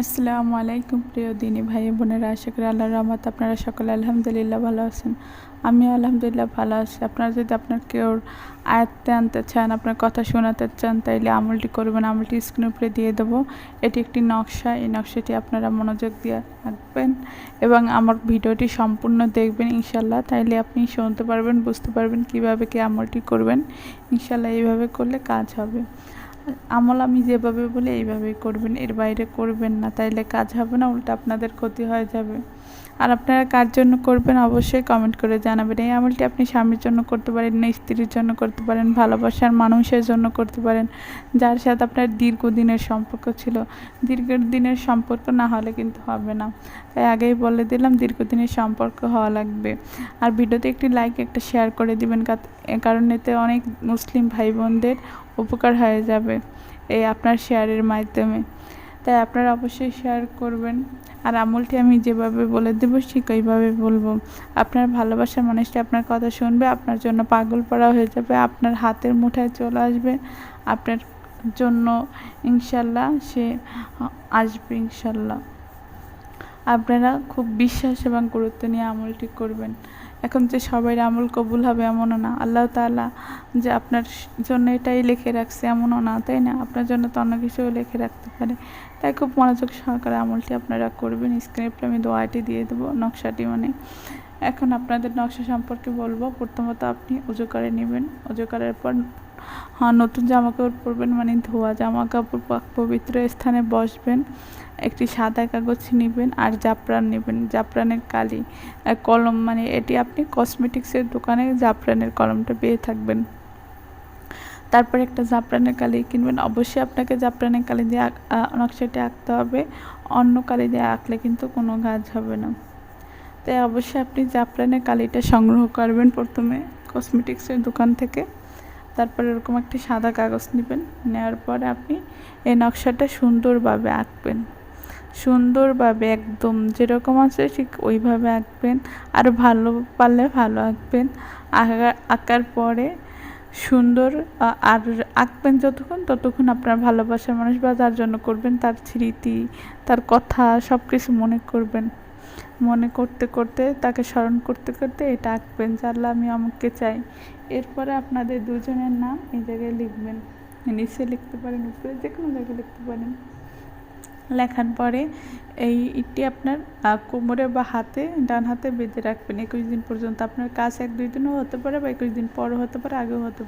আসসালামু আলাইকুম প্রিয় দিনী ভাই বোনেরা, আশা করি আল্লাহর রহমত আপনারা সকলে আলহামদুলিল্লাহ ভালো আছেন। আমি আলহামদুলিল্লাহ ভালো আছি। আপনারা যদি আপনার কেউ আয়ত্তে আনতে চান, আপনার কথা শোনাতে চান, তাইলে আমলটি করবেন। আমলটি স্ক্রিন উপরে দিয়ে দেবো। এটি একটি নকশা। এই নকশাটি আপনারা মনোযোগ দিয়ে রাখবেন এবং আমার ভিডিওটি সম্পূর্ণ দেখবেন ইনশাল্লাহ তাইলে আপনি শুনতে পারবেন, বুঝতে পারবেন কীভাবে কি আমলটি করবেন। ইনশাল্লাহ এইভাবে করলে কাজ হবে। আমল আমি যেভাবে বলি, এইভাবেই করবেন। এর বাইরে করবেন না, তাইলে কাজ হবে না, উল্টো আপনাদের ক্ষতি হয়ে যাবে। আর আপনারা কার জন্য করবেন, অবশ্যই কমেন্ট করে জানাবেন। এই আমলটি আপনি স্বামীর জন্য করতে পারেন না, স্ত্রীর জন্য করতে পারেন, ভালোবাসার মানুষের জন্য করতে পারেন। যার সাথে আপনার দীর্ঘদিনের সম্পর্ক ছিল, দীর্ঘদিনের সম্পর্ক না হলে কিন্তু হবে না। তাই আগেই বলে দিলাম, দীর্ঘদিনের সম্পর্ক হওয়া লাগবে। আর ভিডিওতে একটি লাইক একটা শেয়ার করে দিবেন কারণ এতে অনেক মুসলিম ভাই বোনদের উপকার হয়ে যাবে এই আপনার শেয়ারের মাধ্যমে। তাই আপনারা অবশ্যই শেয়ার করবেন। আর আমলটি আমি যেভাবে বলে দেবো, ঠিক ওইভাবে বলব। আপনার ভালোবাসার মানুষটি আপনার কথা শুনবে, আপনার জন্য পাগল পড়া হয়ে যাবে, আপনার হাতের মুঠায় চলে আসবে, আপনার জন্য ইনশাল্লাহ সে আসবে ইনশাল্লাহ। আপনারা খুব বিশ্বাস এবং গুরুত্ব নিয়ে আমলটি করবেন। এখন যে সবাই আমল কবুল হবে এমনও না। আল্লাহ তালা যে আপনার জন্য এটাই লিখে রাখছে এমনও না, তাই না? আপনার জন্য তো অন্য কিছুও লিখে রাখতে পারে। তাই খুব মনোযোগ সহকারে আমলটি আপনারা করবেন। স্ক্রিপ্ট আমি দোয়াটি দিয়ে দেবো নকশাটি মানে। এখন আপনাদের নকশা সম্পর্কে বলব। প্রথমত আপনি উজু করে নেবেন। উজু করার পর নতুন জামা কাপড় পরবেন মানে ধোয়া জামা কাপড় পবিত্র স্থানে বসবেন, একটি সাদা কাগজ নেবেন আর জাফরান নেবেন। জাফরানের কালি কলম মানে এটি আপনি কসমেটিক্সের দোকানে জাফরানের কলমটা পেয়ে থাকবেন। তারপর একটা জাফরানের কালি কিনবেন। অবশ্যই আপনাকে জাফরানের কালি দিয়ে নকশাটি আঁকতে হবে। অন্য কালি দিয়ে আঁকলে কিন্তু কোনো কাজ হবে না। তাই অবশ্যই আপনি জাফরানের কালিটা সংগ্রহ করবেন প্রথমে কসমেটিক্সের দোকান থেকে। তারপর এরকম একটি সাদা কাগজ নেবেন। নেওয়ার পরে আপনি এই নকশাটা সুন্দরভাবে আঁকবেন। সুন্দরভাবে একদম যেরকম আছে ঠিক ওইভাবে আঁকবেন। আর ভালো পারলে ভালো আঁকবেন। আঁকার পরে সুন্দর আর আঁকবেন যতক্ষণ, ততক্ষণ আপনার ভালোবাসার মানুষ বা যার জন্য করবেন, তার স্মৃতি, তার কথা সব কিছু মনে করবেন। মনে করতে করতে, তাকে স্মরণ করতে করতে এটা আঁকবেন জানলে আমি আমাকে চাই। এরপরে আপনাদের দুজনের নাম এই জায়গায় লিখবেন। নিচে লিখতে পারেন, উপরে যে কোনো জায়গায় লিখতে পারেন। লেখার পরে এই ইটটি আপনার কোমরে বা হাতে, ডান হাতে বেঁধে রাখবেন। একুশ দিন পর্যন্ত। আপনার কাজ এক দুই দিনও হতে পারে বা একুশ দিন পরও হতে পারে, আগেও হতে